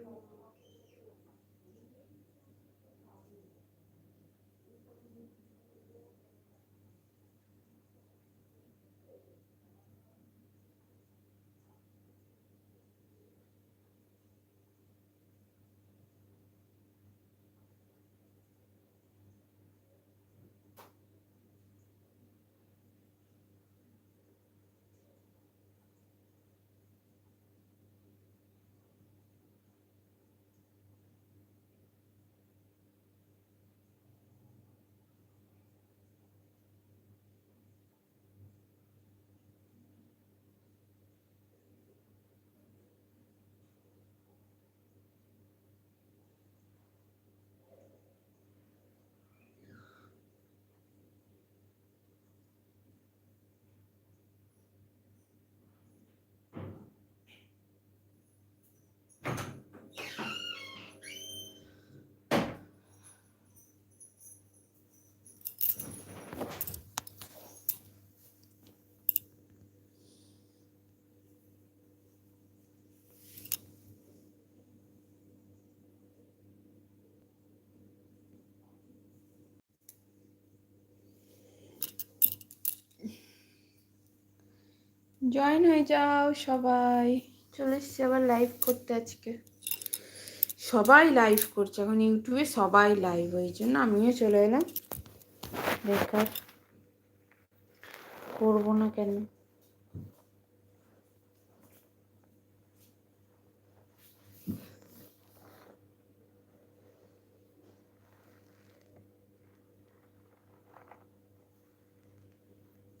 No. Join হয়ে যাও সবাই। চলে এসছি আবার লাইভ করতে আজকে। সবাই লাইভ করছে এখন ইউটিউবে সবাই লাইভ ওই জন্য আমিও চলে এলাম। বেকার। করব না কেন?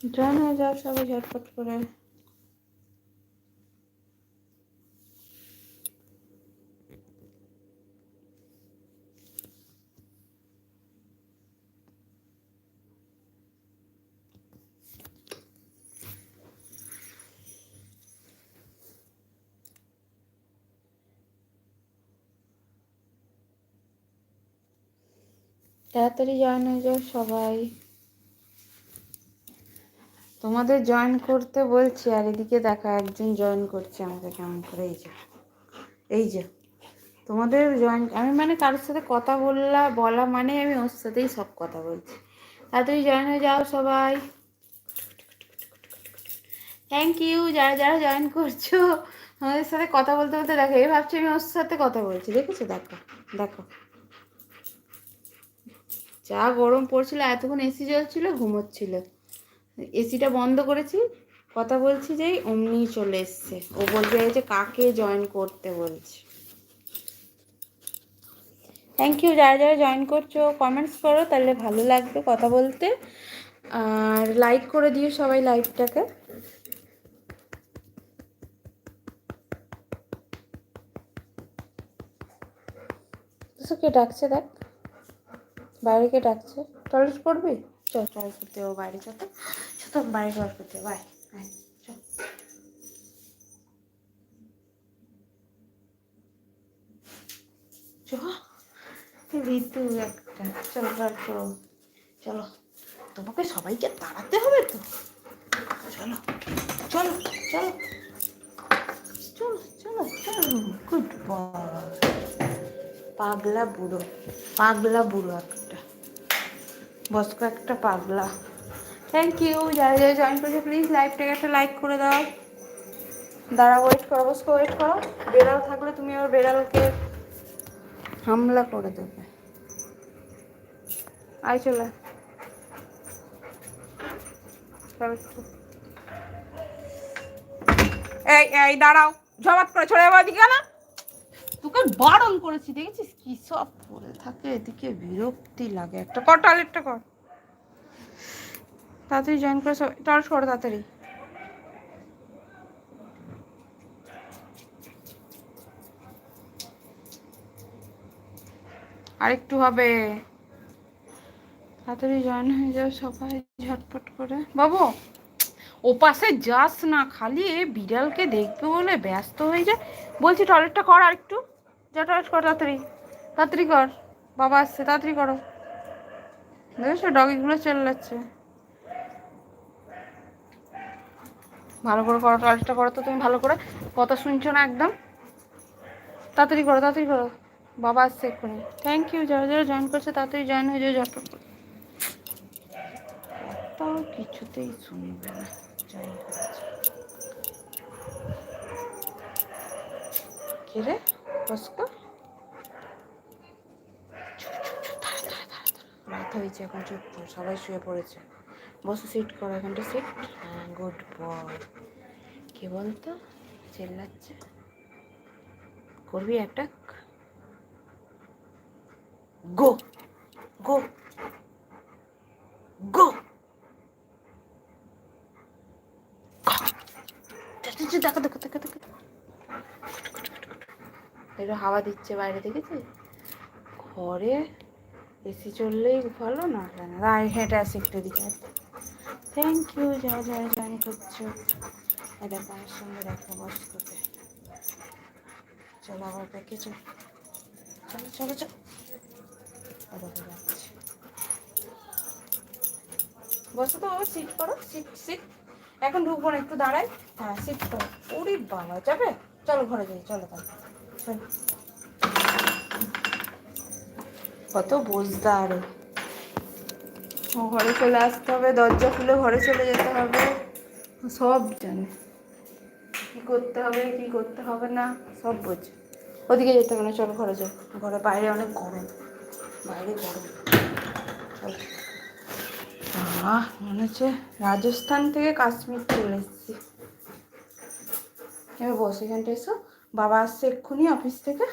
জয়েন হয়ে যাও সবাই ঝটপট করে। তাড়াতাড়ি জয়েন হয়ে যাও সবাই। তোমাদের জয়েন করতে বলছি, আর এদিকে দেখা একজন জয়েন করছে আমাকে কেমন করে, এই যে। এই যে, তোমাদের জয়েন আমি মানে কারোর সাথে কথা বললা, বলা মানে আমি ওর সাথেই সব কথা বলছি। তাড়াতাড়ি জয়েন হয়ে যাও সবাই। থ্যাংক ইউ যারা যারা জয়েন করছ আমাদের সাথে কথা বলতে বলতে দেখো, এই ভাবছি আমি ওর সাথে কথা বলছি, দেখেছ? দেখো দেখো। যা গরম পড়ছিল, এতক্ষণ এসি জ্বলছিল, ঘুমোচ্ছিল। এসিটা বন্ধ করেছি, কথা বলছি যেই অমনি চলে এসছে। ও বলবে যে কাকে জয়েন করতে বলছি। থ্যাংক ইউ যারা যারা জয়েন করছ কমেন্টস করো, তাহলে ভালো লাগবে কথা বলতে। আর লাইক করে দিও সবাই লাইভটাকে ডাকছে দেখ। বাইরে কে ডাকছে? টয়লেট করবি চল টয়লেট করতে ও বাইরে, চল তো। তো, বাইরে টয়লেট করতে বাই চল। ঋতু একটা। চলো করো চলো, তোমাকে সবাইকে তাড়াতে হবে তো। চলো চলো চলো। চলো চলো চলো। গুড বয় পাগলা বুড়ো পাগলা বুড়ো একটা। বস্কো একটা পাগলা। থ্যাংক ইউ যারা যারা জয়েন করেছে প্লিজ লাইভটাকে একটা লাইক করে দাও। দাঁড়া ওয়েট করো বস্কো ওয়েট করো। বেড়াল থাকলে তুমি ওর বেড়ালকে হামলা করে দেবে। আয় চলে। এই এই, দাঁড়াও জবাত করে, চলে যাব দিকে না তোকে বারণ করেছি, দেখেছিস? কি সব পরে থাকে, এদিকে বিরক্তি লাগে একটা। কর টয়লেটটা কর। তাড়াতাড়ি জয়েন করে সব টয়লেট করো তাড়াতাড়ি। আরেকটু হবে। তাড়াতাড়ি জয়েন হয়ে যাও সবাই, ঝটপট করে। বাবু ও পাশে যাস না, খালি বিড়ালকে দেখবে বলে ব্যস্ত হয়ে যায়। বলছি টয়লেটটা কর আর যা কর, তাড়াতাড়ি। তাড়াতাড়ি কর। বাবা আসছে, তাড়াতাড়ি করো। দেখেছ ডগিগুলো চলে যাচ্ছে। ভালো করে করো টয়লেটটা করো তো তুমি ভালো করে। কথা শুনছো না একদম? তাড়াতাড়ি করো তাড়াতাড়ি করো। বাবা আসছে এক্ষুনি। থ্যাংক ইউ যারা যারা জয়েন করছে, তাড়াতাড়ি জয়েন হয়ে যাও ঝটপট তাও কিছুতেই শুনবে না কে রে? বসকো রাত হয়েছে এখন চুপ সবাই শুয়ে পড়েছে। বসে সিট করো এখানটা সিট গুড বয় কে বলতো? চেল্লাচ্ছে। করবি অ্যাটাক গো গো দেখো দেখো দেখো দেখো একটু হাওয়া দিচ্ছে বাইরে দেখেছি ঘরে এসি চললেই ভালো, না রায় হেঁটে আসি একটু দিকে থ্যাংক ইউ যা যা জয়েন করছ এটা পায়ের সঙ্গে দেখা, বস করতে চলো আবার ব্যাকে চল, চলো চলো। চলো বসো তো সিট করো সিট সিট এখন ঢুকবো না, একটু দাঁড়াই। হ্যাঁ সিট করো ওরে বাবা, যাবে? চলো, ঘরে যাই, চলো তাহলে। কত বোঝদার ও ঘরে চলে আসতে হবে দরজা খুলে ঘরে চলে যেতে হবে। সব জানে। কি করতে হবে কি করতে হবে না সব বোঝে। ওদিকে যেতে হবে না চলো ঘরে যাও ঘরে বাইরে অনেক গরম। বাইরে গরম। চলো। মনে হচ্ছে রাজস্থান থেকে কাশ্মীর চলে এসেছি। এবার বসে এখানটা এসো। বাবা আসছে এক্ষুনি অফিস থেকে,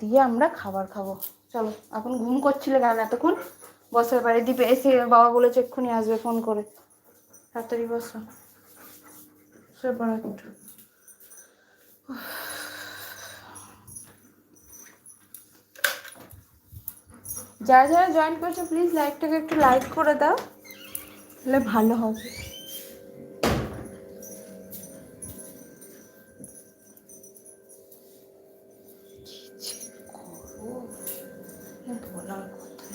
দিয়ে আমরা খাবার খাব। চলো, এখন ঘুম করছিলে কেন এতক্ষণ। বসের বাড়ি দিবে, এসে বাবা বলেছে এক্ষুনি আসবে ফোন করে। তাড়াতাড়ি বসো। পড়া একটু। যারা যারা জয়েন করছ প্লিজ লাইকটাকে একটু লাইক করে দাও। তাহলে ভালো হবে। বলার কথা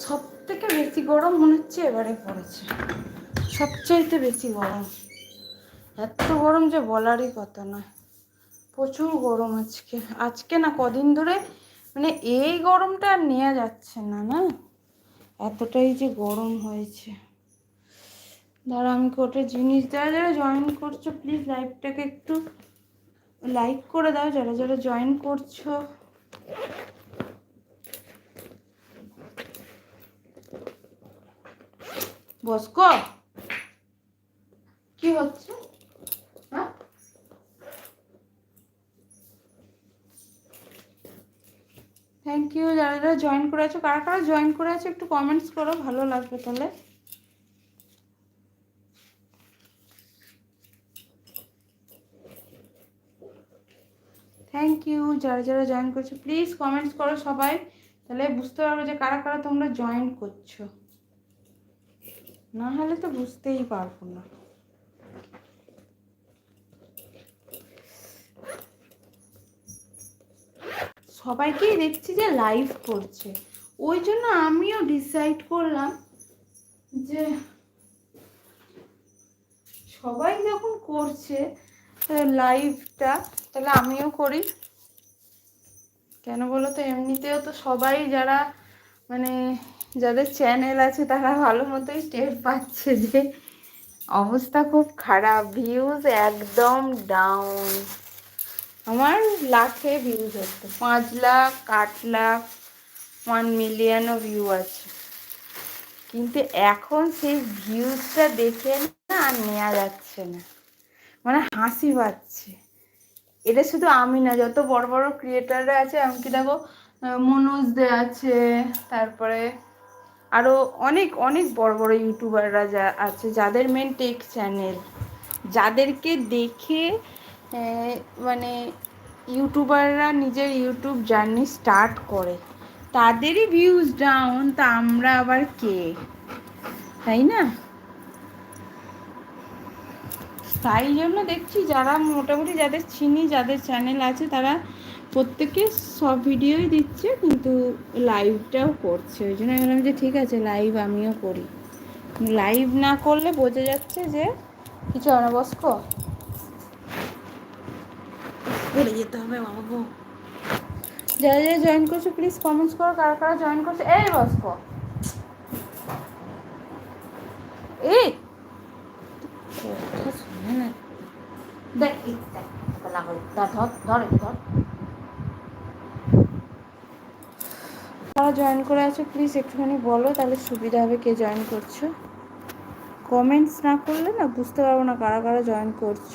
সব থেকে বেশি গরম মনে হচ্ছে এবারে পড়েছে। সবচাইতে বেশি গরম। এত গরম যে বলারই কথা নয়। প্রচুর গরম আজকে। আজকে না কদিন ধরে মানে এই গরমটা আর নেওয়া যাচ্ছে না না? এতটাই যে গরম হয়েছে। দাঁড়া, আমি কোটে জিনিস যারা যারা জয়েন করছ প্লিজ লাইভটাকে একটু লাইক করে দাও। যারা যারা জয়েন করছ বসকো কি হচ্ছে? থ্যাংক ইউ যারা যারা জয়েন করে আছো কারা কারা জয়েন করে আছো একটু কমেন্টস করো, ভালো লাগবে তাহলে। থ্যাংক ইউ যারা যারা জয়েন করছ প্লিজ কমেন্টস করো সবাই। তাহলে বুঝতে পারব যে কারা কারা তোমরা জয়েন করছ। না হলে তো বুঝতেই পারব না। সবাইকেই দেখছি যে লাইভ করছে। ওই জন্য আমিও ডিসাইড করলাম যে সবাই যখন করছে লাইভটা তাহলে আমিও করি। কেন বলো তো, এমনিতেও তো সবাই যারা মানে যাদের চ্যানেল আছে তারা ভালো মতোই টের পাচ্ছে যে অবস্থা খুব খারাপ ভিউজ একদম ডাউন আমার লাখে ভিউজ হচ্ছে, পাঁচ লাখ, আট লাখ ওয়ান মিলিয়নও ভিউ আছে। কিন্তু এখন সেই ভিউজটা দেখে না আর নেওয়া যাচ্ছে না। মানে হাসি পাচ্ছে। এটা শুধু আমি না, যত বড় বড় ক্রিয়েটাররা আছে, এমনকি দেখো মনোজ দে আছে, তারপরে আরও অনেক অনেক বড় বড় ইউটিউবাররা যা আছে, যাদের মেন টেক চ্যানেল যাদেরকে দেখে মানে ইউটিউবাররা নিজের ইউটিউব জার্নি স্টার্ট করে। তাদেরই ভিউজ ডাউন তা আমরা আবার কে? তাই না? তাই জন্য দেখছি যারা মোটামুটি যাদের চিনি, যাদের চ্যানেল আছে, তারা প্রত্যেকে সব ভিডিওই দিচ্ছে কিন্তু লাইভটাও করছে। ওই জন্য আমি বললাম যে ঠিক আছে লাইভ আমিও করি। লাইভ না করলে বোঝা যাচ্ছে যে কিছু অনবস্ক বলে যেতে হবে বাবু যারা যারা জয়েন করছ প্লিজ কমেন্টস করো কারা কারা জয়েন করছ। এই বস্ক। এই! দেখ ধর ধর ধর। জয়েন করে আছো প্লিজ একটুখানি বলো, তাহলে সুবিধা হবে কে জয়েন করছ। কমেন্টস না করলে না বুঝতে পারব না কারা কারা জয়েন করছ।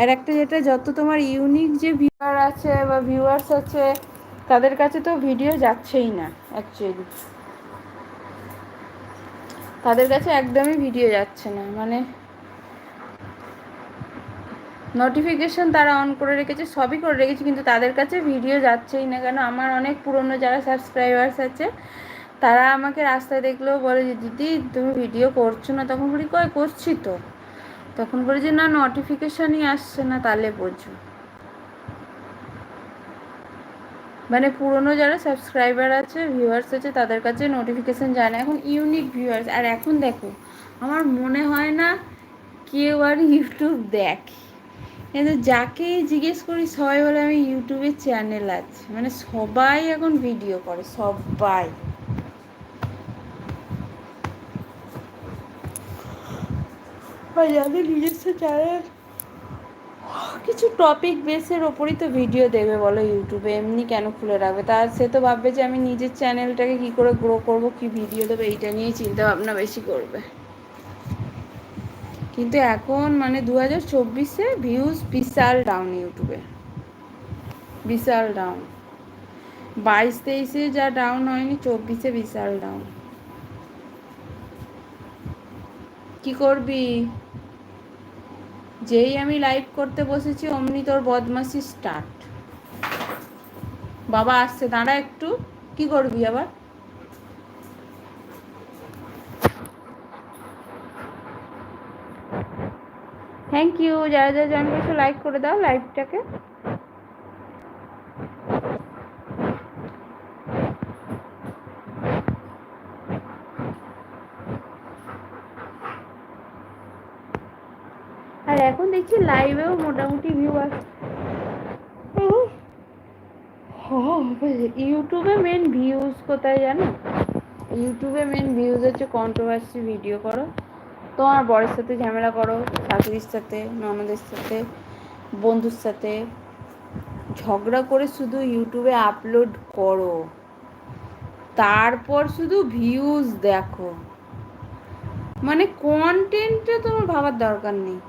আর একটা যেটা, যত তোমার ইউনিক যে ভিউয়ার আছে বা ভিউয়ার্স আছে, তাদের কাছে তো ভিডিও যাচ্ছেই না অ্যাকচুয়ালি তাদের কাছে একদমই ভিডিও যাচ্ছে না মানে নোটিফিকেশন তারা অন করে রেখেছে, সবই করে রেখেছে, কিন্তু তাদের কাছে ভিডিও যাচ্ছেই না কেন? আমার অনেক পুরনো যারা সাবস্ক্রাইবার্স আছে, তারা আমাকে রাস্তায় দেখলেও বলে যে, দিদি, তুমি ভিডিও করছ না? তখন বলি কয় করছি তো। তখন বলে যে, না নোটিফিকেশানই আসছে না তাহলে বোঝো। মানে পুরনো যারা সাবস্ক্রাইবার আছে ভিউয়ার্স আছে, তাদের কাছে নোটিফিকেশান যায় না। এখন ইউনিক ভিউয়ার্স আর এখন দেখো, আমার মনে হয় না কেউ আর ইউটিউব দেখে। কিন্তু যাকেই জিজ্ঞেস করি সবাই বলে আমি ইউটিউবে চ্যানেল আছে। মানে সবাই এখন ভিডিও করে সবাই। যাদের নিজস্ব চ্যানেল কিছু টপিক বেসের ওপরই তো ভিডিও দেবে বলো ইউটিউবে এমনি কেন খুলে রাখবে? তা সে তো ভাববে যে আমি নিজের চ্যানেলটাকে কি করে গ্রো করব কি ভিডিও দেবে এইটা নিয়েই চিন্তা ভাবনা বেশি করবে। কিন্তু এখন মানে দু হাজার চব্বিশে ভিউজ বিশাল ডাউন ইউটিউবে বিশাল ডাউন বাইশ তেইশে যা ডাউন হয়নি, চব্বিশে বিশাল ডাউন কি করবি? যেই আমি লাইভ করতে বসেছি, অমনি তোর বদমাসি স্টার্ট বাবা আসছে, দাঁড়া একটু। কি করবি আবার? থ্যাংক ইউ যারা যারা জয়েন করছ লাইক করে দাও লাইভটাকে আর এখন দেখছি লাইভেও মোটামুটি ভিউ আসছে ইউটিউবে মেন ভিউজ কোথায় জানো? ইউটিউবে মেন ভিউজ হচ্ছে কন্ট্রোভার্সি ভিডিও করো। তোমার বরের সাথে ঝামেলা করো, শাশুড়ির সাথে, ননদের সাথে, বন্ধুর সাথে। ঝগড়া করে শুধু ইউটিউবে আপলোড করো। তারপর শুধু ভিউজ দেখো। মানে কন্টেন্টে তোমার ভাবার দরকার নেই।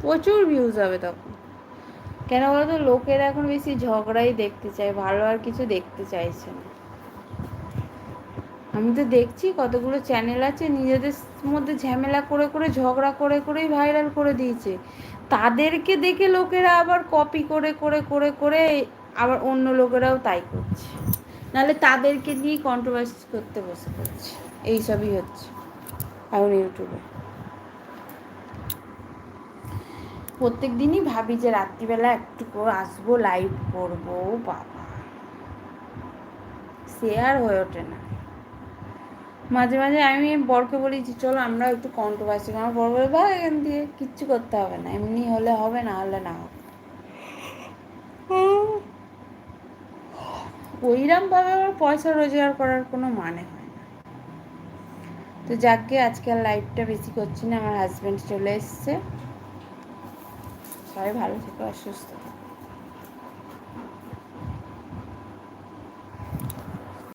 প্রচুর ভিউজ হবে তখন। কেন বলতো? লোকেরা এখন বেশি ঝগড়াই দেখতে চায়, ভালো আর কিছু দেখতে চাইছে না। আমি তো দেখছি কতগুলো চ্যানেল আছে, নিজেদের মধ্যে ঝামেলা করে করে, ঝগড়া করে করেই ভাইরাল করে দিয়েছে। তাদেরকে দেখে লোকেরা আবার কপি করে করে করে করে আবার অন্য লোকেরাও তাই করছে। নাহলে তাদেরকে নিয়েই কন্ট্রোভার্সি করতে বসে পড়ছে। এইসবই হচ্ছে এখন ইউটিউবে। প্রত্যেক দিনই ভাবি যে রাত্রিবেলা একটু আসব লাইভ করব, বাবা। আর হয়ে ওঠে না। মাঝে মাঝে আমি বরকে বলি যে, চলো আমরা একটু কন্ট্রোভার্সি আমার বর বলে ভাই এখান দিয়ে কিচ্ছু করতে হবে না। এমনি হলে হবে, না হলে না হবে। ওইরকমভাবে আবার পয়সা রোজগার করার কোনো মানে হয় না। তো যাকে আজকে আর লাইভটা বেশি করছি না, আমার হাজব্যান্ড চলে এসছে। সবাই ভালো থেকো অসুস্থ